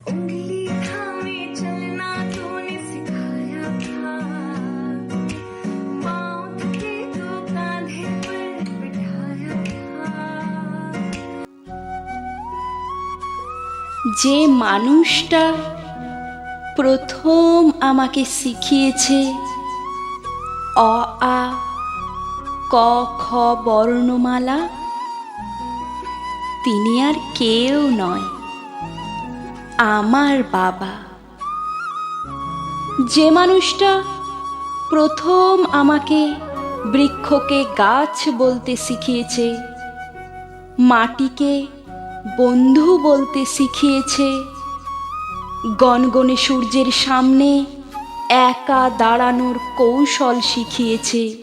যে মানুষটা প্রথম আমাকে শিখিয়েছে অ আ ক খ বর্ণমালা তিনি আর কেউ নয়। আমার বাবা। যে মানুষটা প্রথম আমাকে বৃক্ষকে গাছ বলতে শিখিয়েছে, মাটিকে বন্ধু বলতে শিখিয়েছে গনগনে সূর্যের সামনে একা দাঁড়ানোর কৌশল শিখিয়েছে।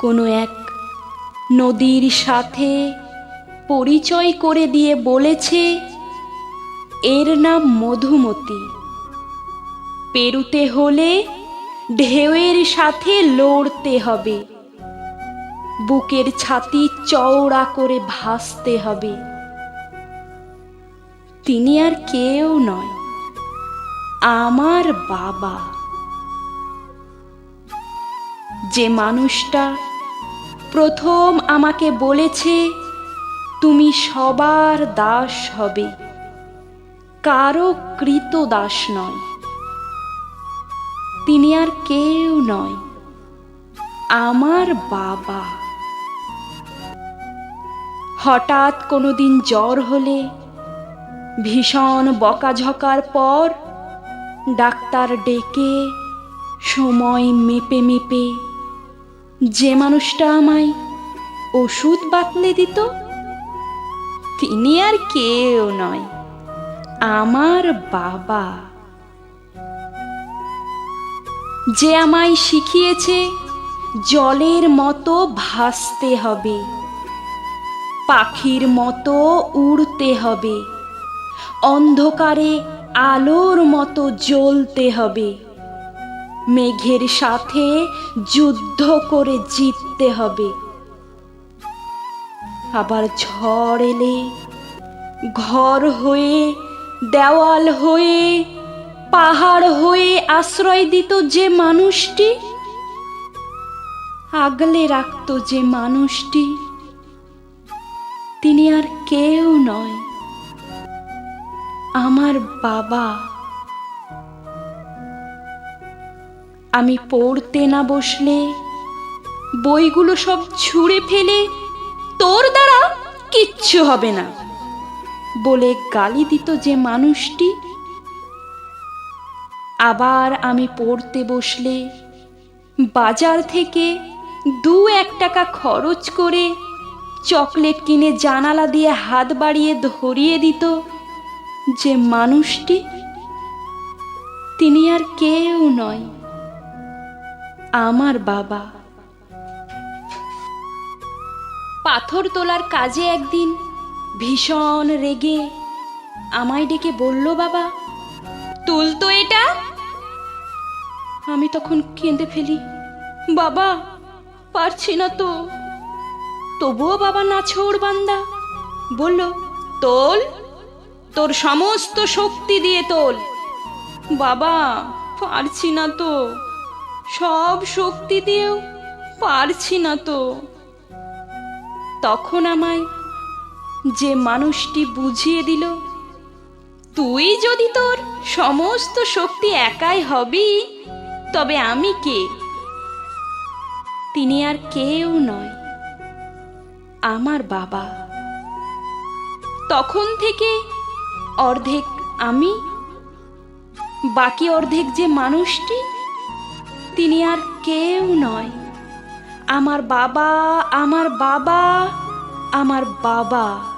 কোনো এক নদীর সাথে পরিচয় করে দিয়ে বলেছে এর নাম মধুমতি। পেরুতে হলে ঢেউয়ের সাথে লড়তে হবে। বুকের ছাতি চওড়া করে ভাসতে হবে। তিনি আর কেউ নয়, আমার বাবা। যে মানুষটা প্রথম আমাকে বলেছে, তুমি সবার দাস হবে। কারও কৃত দাস নয়। তিনি আর কেউ নয়, আমার বাবা। হঠাৎ কোনোদিন জ্বর হলে, ভীষণ বকাঝকার পর ডাক্তার ডেকে সময় মেপে মেপে যে মানুষটা আমায় ওষুধ বাতলে দিত, তিনি আর কেউ নয়। আমার বাবা যে আমায় শিখিয়েছে জলের মতো ভাসতে হবে, পাখির মতো উড়তে হবে, অন্ধকারে আলোর মতো জ্বলতে হবে, মেঘের সাথে যুদ্ধ করে জিততে হবে। আবার ঝড় এলে ঘর হয়ে দেওয়াল হয়ে, পাহাড় হয়ে আশ্রয় দিত যে মানুষটি, আগলে রাখত যে মানুষটি, তিনি আর কেউ নয়, আমার বাবা। আমি পড়তে না বসলে, বইগুলো সব ছুঁড়ে ফেলে, তোর দ্বারা কিচ্ছু হবে না। বলে গালি দিত যে মানুষটি। আবার আমি পড়তে বসলে বাজার থেকে দু এক টাকা খরচ করে চকলেট কিনে জানালা দিয়ে হাত বাড়িয়ে ধরিয়ে দিত যে মানুষটি। তিনি আর কেউ নয়, আমার বাবা। পাথর তোলার কাজে একদিন ভীষণ রেগে আমায় ডেকে বলল, বাবা, তুল তো এটা। আমি তখন কেঁদে ফেলি, বাবা, পারছি না তো। তবুও বাবা নাছোড় বান্দা বলল, তোল, তোর সমস্ত শক্তি দিয়ে তোল। বাবা, পারছি না তো। সব শক্তি দিয়েও পারছি না তো। তখন আমায় যে মানুষটি বুঝিয়ে দিল, তুই যদি তোর সমস্ত শক্তি একাই হবি, তবে আমি কে? তিনি আর কেউ নয়, আমার বাবা। তখন থেকে অর্ধেক আমি, বাকি অর্ধেক যে মানুষটি, তিনি আর কেউ নয়। আমার বাবা আমার বাবা আমার বাবা।